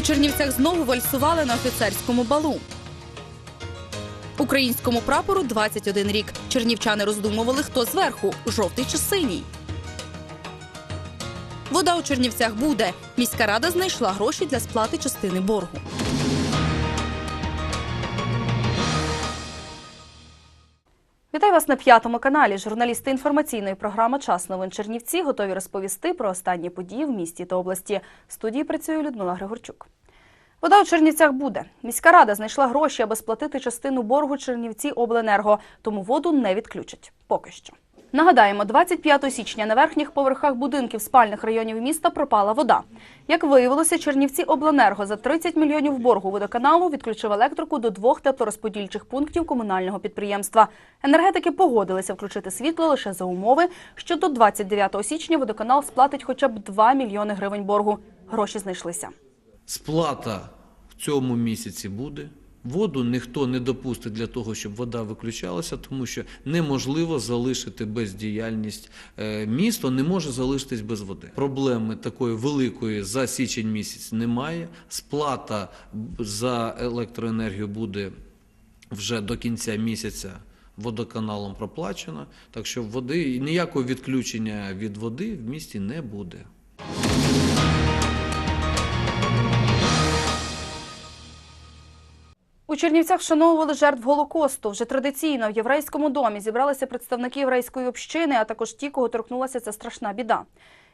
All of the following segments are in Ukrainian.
Чернівцях знову вальсували на офіцерському балу. Українському прапору 21 рік. Чернівчани роздумували, хто зверху жовтий чи синій. Вода у Чернівцях буде. Міська рада знайшла гроші для сплати частини боргу. Вітаю вас на п'ятому каналі. Журналісти інформаційної програми Час новин Чернівці готові розповісти про останні події в місті та області. В студії працює Людмила Григорчук. Вода у Чернівцях буде. Міська рада знайшла гроші, аби сплатити частину боргу Чернівці обленерго, тому воду не відключать. Поки що. Нагадаємо, 25 січня на верхніх поверхах будинків спальних районів міста пропала вода. Як виявилося, Чернівці обленерго за 30 мільйонів боргу водоканалу відключив електрику до двох теплорозподільчих пунктів комунального підприємства. Енергетики погодилися включити світло лише за умови, що до 29 січня водоканал сплатить хоча б 2 мільйони гривень боргу. Гроші знайшлися. Сплата в цьому місяці буде. Воду ніхто не допустить для того, щоб вода виключалася, тому що неможливо залишити бездіяльність. Е, Місто не може залишитись без води. Проблеми такої великої за січень місяць немає. Сплата за електроенергію буде вже до кінця місяця водоканалом проплачена. Так що води ніякого відключення від води в місті не буде. Чернівцях вшановували жертв Голокосту. Вже традиційно в єврейському домі зібралися представники єврейської общини, а також ті, кого торкнулася ця страшна біда.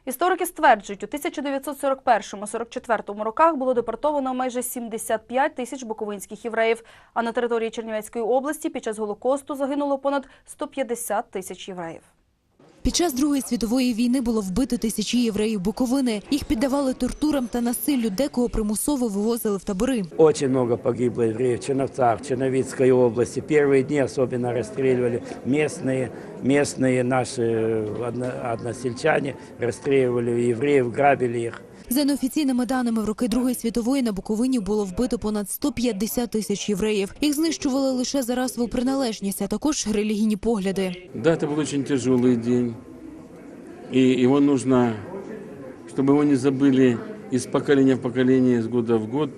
Історики стверджують, у 1941-44 роках було депортовано майже 75 тисяч буковинських євреїв, а на території Чернівецької області під час Голокосту загинуло понад 150 тисяч євреїв. Під час Другої світової війни було вбито тисячі євреїв Буковини. Їх піддавали тортурам та насиллю, декого примусово вивозили в табори. Очень много погибло евреев в Черновцах, в Черновицкой области. Первые дни особенно расстреливали местные, местные наши одно- односельчане, расстреливали евреев, грабили их. За неофіційними даними, в роки Другої світової на Буковині було вбито понад 150 тисяч євреїв. Їх знищували лише за расову приналежність, а також релігійні погляди. Да, это был очень тяжелый день. И его нужно, чтобы его не забыли из поколения в поколение, из года в год,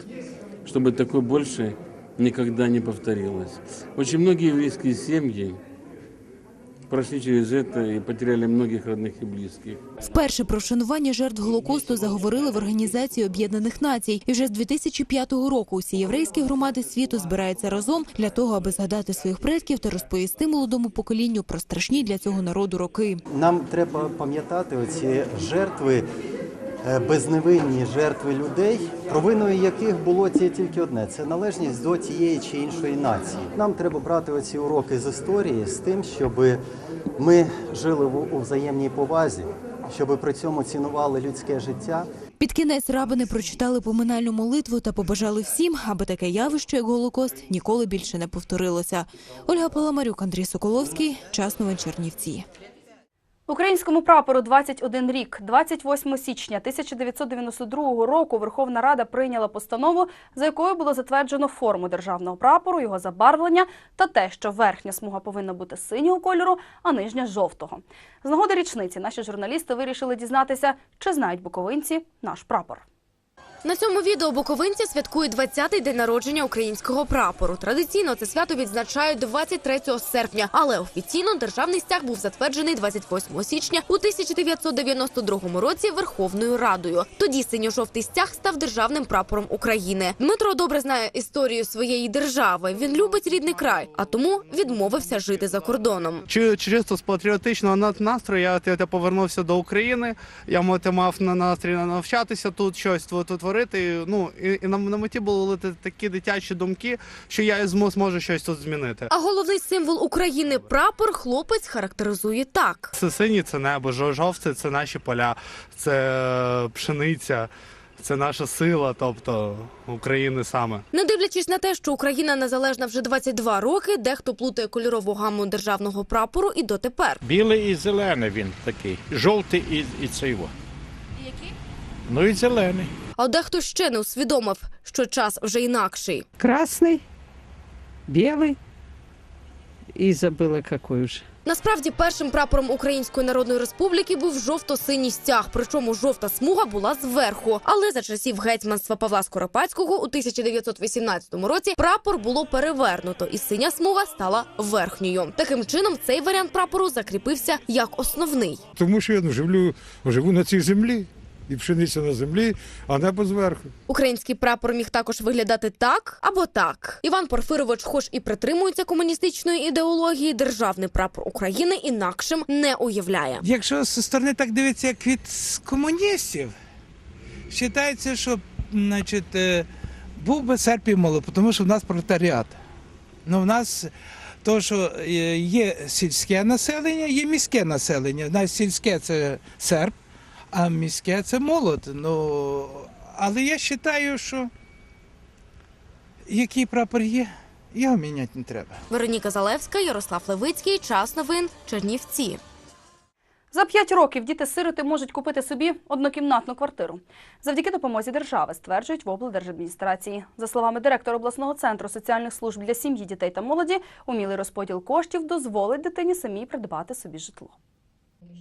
чтобы такое больше никогда не повторилось. Очень многие еврейские семьи прошли через это и потеряли многих родных и близких. Вперше про вшанування жертв Голокосту заговорили в Організації Об'єднаних Націй. І вже з 2005 року усі єврейські громади світу збираються разом для того, аби згадати своїх предків та розповісти молодому поколінню про страшні для цього народу роки. Нам треба пам'ятати оці жертви, безневинні жертви людей, провиною яких було ті- тільки одне це належність до тієї чи іншої нації. Нам треба брати оці уроки з історії з тим, щоб ми жили у взаємній повазі, щоб при цьому цінували людське життя. Під кінець рабини прочитали поминальну молитву та побажали всім, аби таке явище, як Голокост, ніколи більше не повторилося. Ольга Паламарюк, Андрій Соколовський, час новин Чернівці. Українському прапору 21 рік. 28 січня 1992 року Верховна Рада прийняла постанову, за якою було затверджено форму державного прапору, його забарвлення та те, що верхня смуга повинна бути синього кольору, а нижня жовтого. З нагоди річниці наші журналісти вирішили дізнатися, чи знають буковинці наш прапор. На цьому відео буковинці святкують 20-й день народження українського прапору. Традиційно це свято відзначають 23 серпня, але офіційно державний стяг був затверджений 28 січня у 1992 році Верховною Радою. Тоді синьо-жовтий стяг став державним прапором України. Дмитро добре знає історію своєї держави. Він любить рідний край, а тому відмовився жити за кордоном. Чи чисто з патріотичного настрою я, я, повернувся до України. Я мати мав на настрій навчатися тут щось тво- тво- творити. Ну і, і на, на меті були такі дитячі думки, що я зможу щось тут змінити. А головний символ України прапор хлопець характеризує так. Це сині, це небо, жо- жовте це наші поля, це е, пшениця, це наша сила, тобто України саме. Не дивлячись на те, що Україна незалежна вже 22 роки, дехто плутає кольорову гаму державного прапору і дотепер. Білий і зелений він такий. Жовтий і, і цей. Який? Ну і зелений. А дехто ще не усвідомив, що час вже інакший. Красный, белый и забыла какой уже. Насправді першим прапором Української Народної Республіки був жовто-синій стяг, причому жовта смуга була зверху. Але за часів гетьманства Павла Скоропадського у 1918 році прапор було перевернуто, і синя смуга стала верхньою. Таким чином, цей варіант прапору закріпився як основний. Тому що я ну, живлю, живу на цій землі, і пшениця на землі, а небо зверху. Український прапор міг також виглядати так або так. Іван Порфирович, хоч і притримується комуністичної ідеології, державний прапор України інакшим не уявляє. Якщо зі сторони так дивиться, як від комуністів, вважається, що значить, е, був би серп і молот, тому що в нас пролетаріат. Ну, в нас то, що е, є сільське населення, є міське населення. У нас сільське це серп, а міське це молот. Ну, але я вважаю, що який прапор є, його міняти не треба. Вероніка Залевська, Ярослав Левицький, час новин, Чернівці. За п'ять років діти-сироти можуть купити собі однокімнатну квартиру. Завдяки допомозі держави, стверджують в облдержадміністрації. За словами директора обласного центру соціальних служб для сім'ї, дітей та молоді, умілий розподіл коштів дозволить дитині самій придбати собі житло.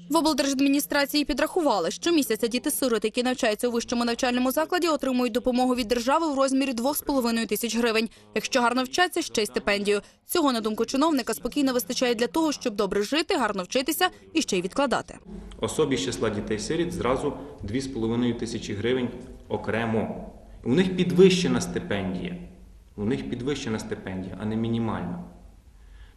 В облдержадміністрації підрахували, що місяця діти-сироти, які навчаються у вищому навчальному закладі, отримують допомогу від держави в розмірі 2,5 тисяч гривень. Якщо гарно вчаться, ще й стипендію. Цього, на думку чиновника, спокійно вистачає для того, щоб добре жити, гарно вчитися і ще й відкладати. Особі з числа дітей-сиріт зразу 2,5 тисячі гривень окремо. У них підвищена стипендія. У них підвищена стипендія, а не мінімальна.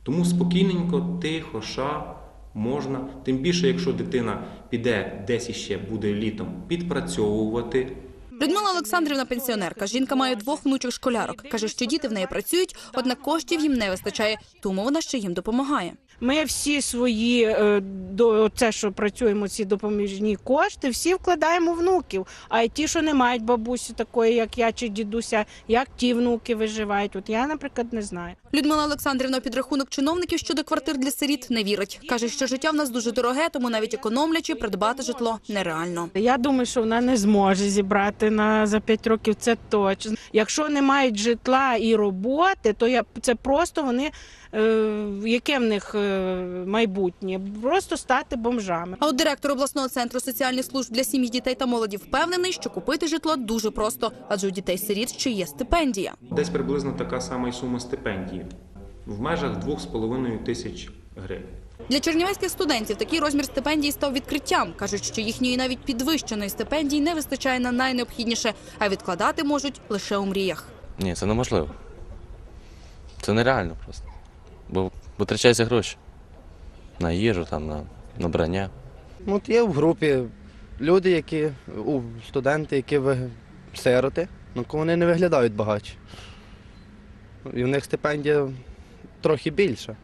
Тому спокійненько, тихо, ша можна. Тим більше, якщо дитина піде десь іще буде літом підпрацьовувати, Людмила Олександрівна пенсіонерка. Жінка має двох внучок школярок. Каже, що діти в неї працюють, однак коштів їм не вистачає, тому вона ще їм допомагає. Ми всі свої е, до це, що працюємо, ці допоміжні кошти, всі вкладаємо внуків. А й ті, що не мають бабусі такої, як я чи дідуся, як ті внуки виживають. От я, наприклад, не знаю. Людмила Олександрівна підрахунок чиновників щодо квартир для сиріт не вірить. Каже, що життя в нас дуже дороге, тому навіть економлячи, придбати житло нереально. Я думаю, що вона не зможе зібрати на за 5 років. Це точно. Якщо не мають житла і роботи, то я це просто вони е, яке в них е, майбутнє? Просто стати бомжами. А от директор обласного центру соціальних служб для сім'ї, дітей та молоді впевнений, що купити житло дуже просто, адже у дітей сиріт ще є стипендія. десь приблизно така сама й сума стипендії в межах 2,5 тисяч гривень. Для чернівецьких студентів такий розмір стипендії став відкриттям. кажуть, що їхньої навіть підвищеної стипендії не вистачає на найнеобхідніше, а відкладати можуть лише у мріях. Ні, це неможливо. Це нереально просто. Бо витрачаються гроші. На їжу, там, на, на брання. От є в групі люди, які у студенти, які ви сироти, ну вони не виглядають багатші. І в них стипендія трохи більша,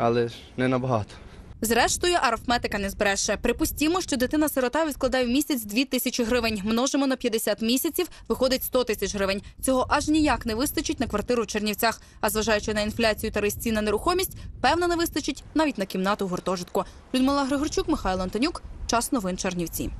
але ж не набагато. Зрештою, арифметика не збереше. Припустімо, що дитина-сирота відкладає в місяць 2 тисячі гривень. Множимо на 50 місяців, виходить 100 тисяч гривень. Цього аж ніяк не вистачить на квартиру в Чернівцях. А зважаючи на інфляцію та ріст на нерухомість, певно, не вистачить навіть на кімнату гуртожитку. Людмила Григорчук, Михайло Антонюк. Час новин Чернівці.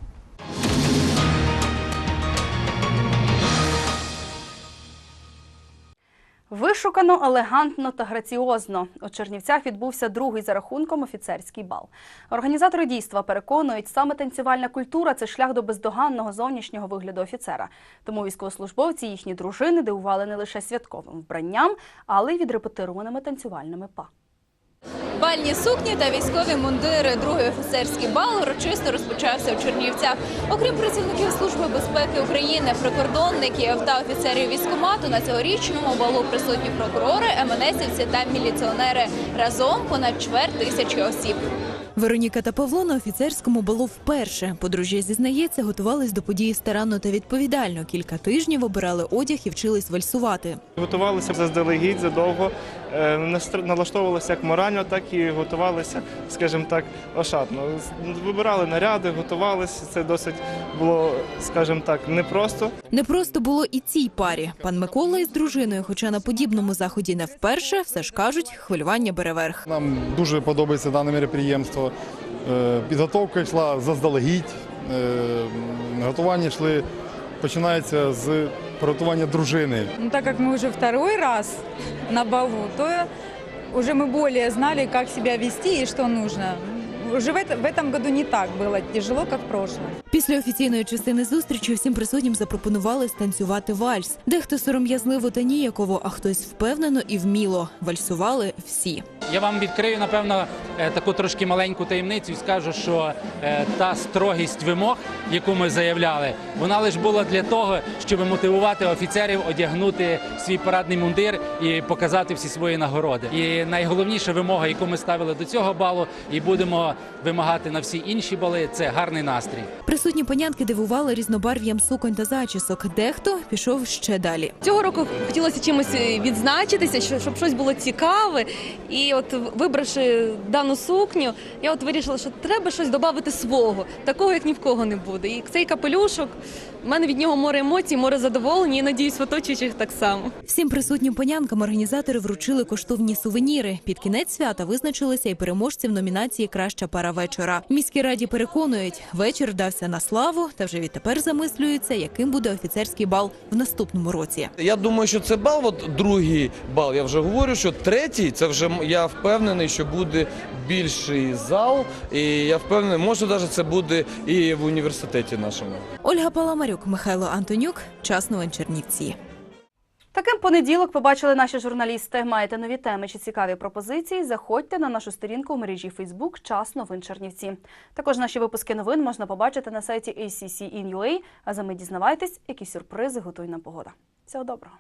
Вишукано, елегантно та граціозно. У Чернівцях відбувся другий за рахунком офіцерський бал. Організатори дійства переконують, саме танцювальна культура це шлях до бездоганного зовнішнього вигляду офіцера. Тому військовослужбовці і їхні дружини дивували не лише святковим вбранням, але й відрепетированими танцювальними па. Бальні сукні та військові мундири. Другий офіцерський бал урочисто розпочався у Чернівцях. Окрім працівників Служби безпеки України, прикордонників та офіцерів військкомату на цьогорічному балу присутні прокурори, МНСівці та міліціонери. Разом понад чверть тисячі осіб. Вероніка та Павло на офіцерському балу вперше. Подружжя зізнається, готувались до події старанно та відповідально. Кілька тижнів обирали одяг і вчились вальсувати. Готувалися заздалегідь задовго, налаштовувалися як морально, так і готувалися, скажімо так, ошатно. Вибирали наряди, готувалися. Це досить було, скажімо так, непросто. Не просто було і цій парі. Пан Микола із дружиною, хоча на подібному заході не вперше, все ж кажуть, хвилювання бере верх. Нам дуже подобається дане мероприємство. Е, Підготовка йшла заздалегідь. Е, Готування йшли, починається з приготування дружини. Ну, так как мы уже второй раз на балу, то Уже мы более знали, как себя вести и что нужно. Уже в, это- в этом году не так было тяжело, как в прошлом. Після офіційної частини зустрічі всім присутнім запропонували станцювати вальс. Дехто сором'язливо та ніяково, а хтось впевнено і вміло. Вальсували всі. Я вам відкрию, напевно, е, таку трошки маленьку таємницю і скажу, що е, та строгість вимог, яку ми заявляли, вона лише була для того, щоб мотивувати офіцерів одягнути свій парадний мундир і показати всі свої нагороди. І найголовніша вимога, яку ми ставили до цього балу, і будемо вимагати на всі інші бали, це гарний настрій. Присутні панянки дивували різнобарв'ям суконь та зачісок. Дехто пішов ще далі. Цього року хотілося чимось відзначитися, що- щоб щось було цікаве. І от вибравши дану сукню, я от вирішила, що треба щось додати свого, такого як ні в кого не буде. І цей капелюшок, в мене від нього море емоцій, море задоволення, і надіюсь, в оточуючих так само. Всім присутнім панянкам організатори вручили коштовні сувеніри. Під кінець свята визначилися і переможці в номінації Краща пара вечора. В Міській раді переконують, вечір вдався на славу, та вже відтепер замислюються, яким буде офіцерський бал в наступному році. Я думаю, що це бал, от другий бал. Я вже говорю, що третій це вже я впевнений, що буде більший зал, і я впевнений, може навіть це буде і в університеті нашому. Ольга Паламарюк, Михайло Антонюк, час новин Чернівці. Таким понеділок побачили наші журналісти. Маєте нові теми чи цікаві пропозиції? Заходьте на нашу сторінку у мережі Фейсбук Час новин Чернівці. Також наші випуски новин можна побачити на сайті ACC.in.ua, А за ми дізнавайтесь, які сюрпризи готує нам погода. Всього доброго.